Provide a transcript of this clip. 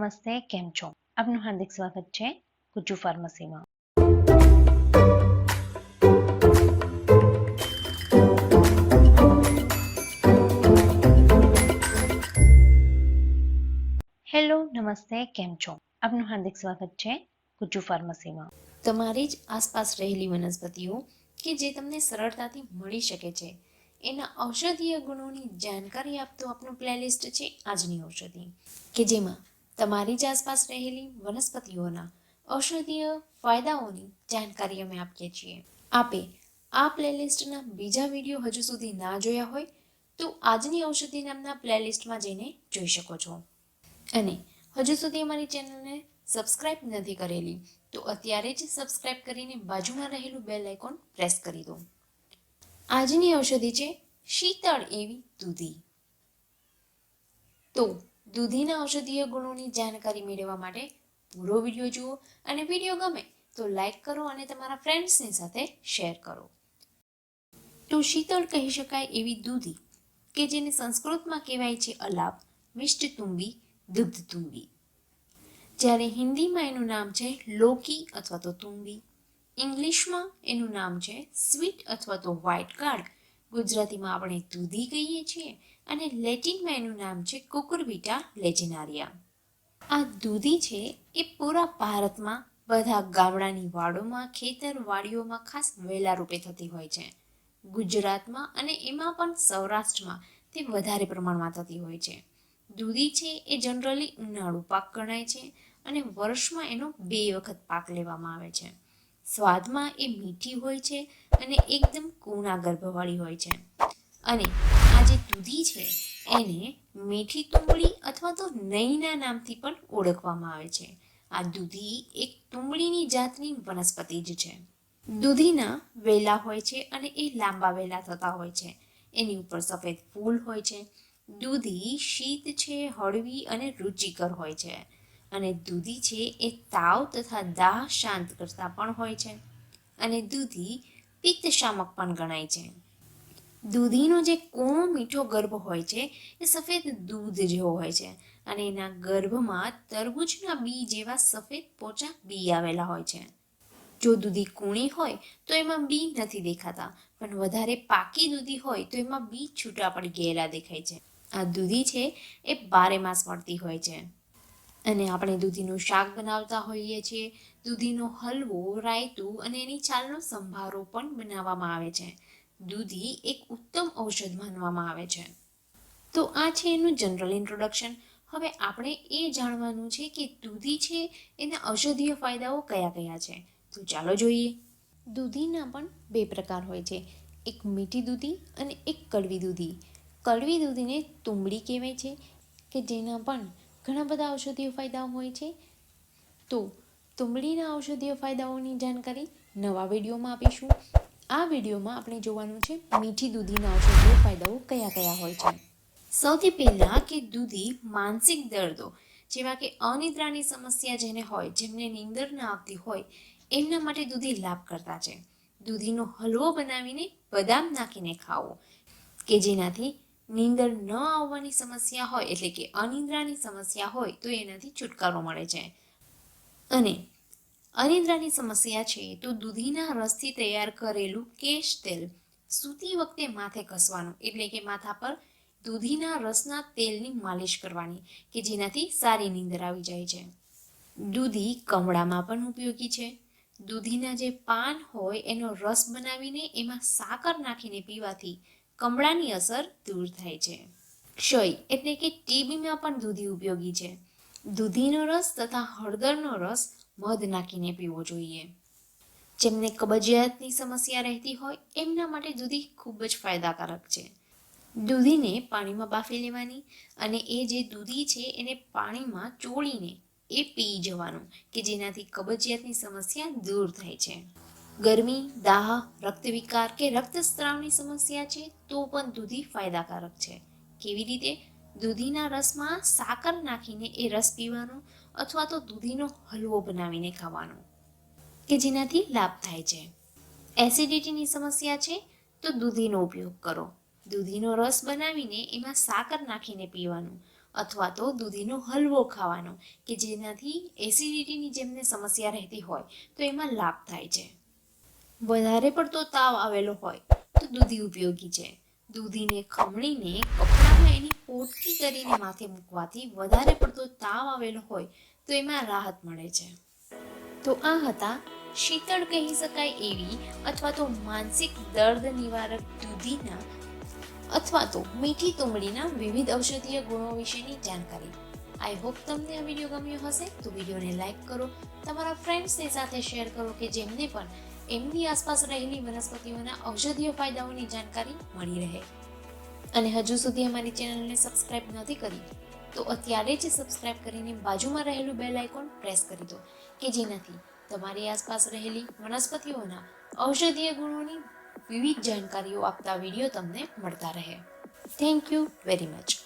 નમસ્તે, કેમ છો? આપનું હાર્દિક સ્વાગત છે ગુજુ ફાર્મસીમાં. હેલો, નમસ્તે, કેમ છો? આપનું હાર્દિક સ્વાગત છે ગુજુ ફાર્મસીમાં. તમારી જ આસપાસ રહેલી વનસ્પતિઓ કે જે તમને સરળતાથી મળી શકે છે, એના ઔષધીય ગુણોની જાણકારી આપતો આપણું પ્લેલિસ્ટ છે આજની ઔષધિ, કે જેમાં તમારી જ આસપાસ રહેલી વનસ્પતિઓના ઔષધીય ફાયદાઓની જાણકારી અમે આપીએ છીએ. આપે આ પ્લેલિસ્ટના બીજા વીડિયો હજુ સુધી ના જોયા હોય તો આજની ઔષધિ નામના પ્લેલિસ્ટમાં જઈને જોઈ શકો છો. અને હજુ સુધી અમારી ચેનલને સબસ્ક્રાઇબ નથી કરેલી તો અત્યારે જ સબસ્ક્રાઇબ કરીને બાજુમાં રહેલું બેલ આઇકોન પ્રેસ કરી દો. આજની ઔષધિ છે શીતળ એવી દૂધી. તો દૂધીના ઔષધીય ગુણોની જાણકારી મેળવવા માટે પૂરો વીડિયો જુઓ અને વીડિયો ગમે તો લાઈક કરો અને તમારા ફ્રેન્ડ્સની સાથે શેર કરો. તો શીતળ કહી શકાય એવી દૂધી કે જેને સંસ્કૃતમાં કહેવાય છે અલાપ, મિષ્ટ તુંબી દુગ્ધ તુંબી. જ્યારે હિન્દીમાં એનું નામ છે લોકી અથવા તો તુંબી, ઇંગ્લિશમાં એનું નામ છે સ્વીટ અથવા તો વ્હાઇટ કાર્ડ ગુજરાતીમાં આપણે દૂધી કહીએ છીએ અને લેટિનમાં એનું નામ છે કુકુરબીટા લેજિનારિયા. આ દૂધી છે એ પૂરા ભારતમાં બધા ગામડાની વાડોમાં ખેતર વાડીઓમાં ખાસ વહેલા રૂપે થતી હોય છે. ગુજરાતમાં અને એમાં પણ સૌરાષ્ટ્રમાં તે વધારે પ્રમાણમાં થતી હોય છે. દૂધી છે એ જનરલી ઉનાળુ પાક ગણાય છે અને વર્ષમાં એનો બે વખત પાક લેવામાં આવે છે. સ્વાદમાં એ મીઠી હોય છે અને એકદમ કૂણા ગર્ભવાળી હોય છે. અને જે દૂધી છે, એને મીઠી તુંબળી અથવા તો નઈના નામથી પણ ઓળખવામાં આવે છે. આ દૂધી એક તુંબળીની જાતની વનસ્પતિ જ છે. દૂધીના વેલા હોય છે અને એ લાંબા વેલા થતા હોય છે. એની ઉપર સફેદ ફૂલ હોય છે. દૂધી શીત છે, હળવી અને રુચિકર હોય છે. અને દૂધી છે એ તાવ તથા દાહ શાંત કરતા પણ હોય છે. અને દૂધી પિત્તશામક પણ ગણાય છે. દૂધીનો જે કોણો મીઠો ગર્ભ હોય છે, એ સફેદ દૂધ જેવો હોય છે. અને એના ગર્ભમાં તરબૂચના બી જેવા સફેદ પોચા બી આવેલા હોય છે. જો દૂધી કૂણી હોય, તો એમાં બી નથી દેખાતા. પણ વધારે પાકી દૂધી હોય, તો એમાં બી છૂટા પડી ગયેલા દેખાય છે. આ દૂધી છે, એ બારે માસ મળતી હોય છે. અને આપણે દૂધીનું શાક બનાવતા હોઈએ છીએ. દૂધીનો હલવો, રાયતું અને એની છાલનો સંભારો પણ બનાવવામાં આવે છે. દૂધી એક ઉત્તમ ઔષધ માનવામાં આવે છે. તો આ છે એનું જનરલ ઇન્ટ્રોડક્શન હવે આપણે એ જાણવાનું છે કે દૂધી છે એના ઔષધીય ફાયદાઓ કયા કયા છે. તો ચાલો જોઈએ. દૂધીના પણ બે પ્રકાર હોય છે. એક મીઠી દૂધી અને એક કડવી દૂધી. કડવી દૂધીને તુંબડી કહેવાય છે કે જેના પણ ઘણા બધા ઔષધીય ફાયદાઓ હોય છે. તો તુંબડીના ઔષધીય ફાયદાઓની જાણકારી નવા વિડીયોમાં આપીશું. આ વિડીયોમાં આપણે જોવાનું છે મીઠી દૂધીના ઔષધીય ફાયદાઓ કયા કયા હોય છે. સૌથી પહેલાં કે દૂધી માનસિક દર્દો, જેવા કે અનિદ્રાની સમસ્યા જેને હોય, જેમને નીંદર ન આવતી હોય, એમના માટે દૂધી લાભ કરતા છે. દૂધીનો હલવો બનાવીને બદામ નાખીને ખાવો, કે જેનાથી નીંદર ન આવવાની સમસ્યા હોય, એટલે કે અનિદ્રાની સમસ્યા હોય, તો એનાથી છુટકારો મળે છે. અને અનિદ્રાની સમસ્યા છે તો દૂધીના રસથી તૈયાર કરેલું કેશ તેલ. સૂતી વખતે માથે ઘસવાનું, એટલે કે માથા પર દૂધીના રસના તેલની માલિશ કરવાની, કે જેનાથી સારી નીંદર આવી જાય છે. દૂધી કમળામાં પણ ઉપયોગી છે. દૂધીના જે પાન હોય એનો રસ બનાવીને એમાં સાકર નાખીને પીવાથી કમળાની અસર દૂર થાય છે. ક્ષય, એટલે કે ટીબીમાં પણ દૂધી ઉપયોગી છે. દૂધીનો રસ તથા હળદરનો રસ મધ નાખીને પીવો જોઈએ. જેમને કબજિયાતની સમસ્યા રહેતી હોય, એમના માટે દૂધી ખૂબ જ ફાયદાકારક છે. દૂધીને પાણીમાં બાફી લેવાની અને એ જે દૂધી છે, એને પાણીમાં ચોળીને એ પી જવાનું કે જેનાથી કબજિયાતની સમસ્યા દૂર થાય છે. ગરમી, દાહ, રક્તવિકાર કે રક્તસ્રાવની સમસ્યા છે, તો પણ દૂધી ફાયદાકારક છે. કેવી રીતે? દૂધીના રસમાં સાકર નાખીને એ રસ પીવાનો અથવા તો દૂધીનો હલવો બનાવીને ખાવાનો, કે જેનાથી લાભ થાય છે. એસિડિટીની સમસ્યા છે તો દૂધીનો ઉપયોગ કરો. દૂધીનો રસ બનાવીને એમાં સાકર નાખીને પીવાનું અથવા તો દૂધીનો હલવો ખાવાનો, કે જેનાથી એસિડિટીની જેમને સમસ્યા રહેતી હોય તો એમાં લાભ થાય છે. વધારે પડતો તાવ આવેલો હોય તો દૂધી ઉપયોગી છે. દૂધીને ખમણીને કપડામાં એની પોટકી કરીને માથે મૂકવાથી વધારે પડતો તાવ આવેલો હોય તો એમાં રાહત મળે છે. તો આ હતા શીતળ કહી શકાય એવી અથવા તો માનસિક દર્દ નિવારક દૂધીના અથવા તો મીઠી તુંબડીના વિવિધ ઔષધીય ગુણો વિશેની જાણકારી. આઈ હોપ તમને આ વીડિયો ગમ્યો હશે તો વિડીયોને લાઈક કરો, તમારા ફ્રેન્ડ્સની સાથે શેર કરો કે જેમને પણ એમની આસપાસ રહેલી વનસ્પતિઓના ઔષધીય ફાયદાઓની જાણકારી મળી રહે. અને હજુ સુધી અમારી ચેનલને સબસ્ક્રાઇબ નથી કરી, તો અત્યારે જ સબસ્ક્રાઇબ કરીને બાજુમાં રહેલું બેલ આઇકોન પ્રેસ કરી દો, કે જેનાથી તમારી આસપાસ રહેલી વનસ્પતિઓના ઔષધીય ગુણોની વિવિધ જાણકારીઓ આપતા વીડિયો તમને મળતા રહે. Thank you very much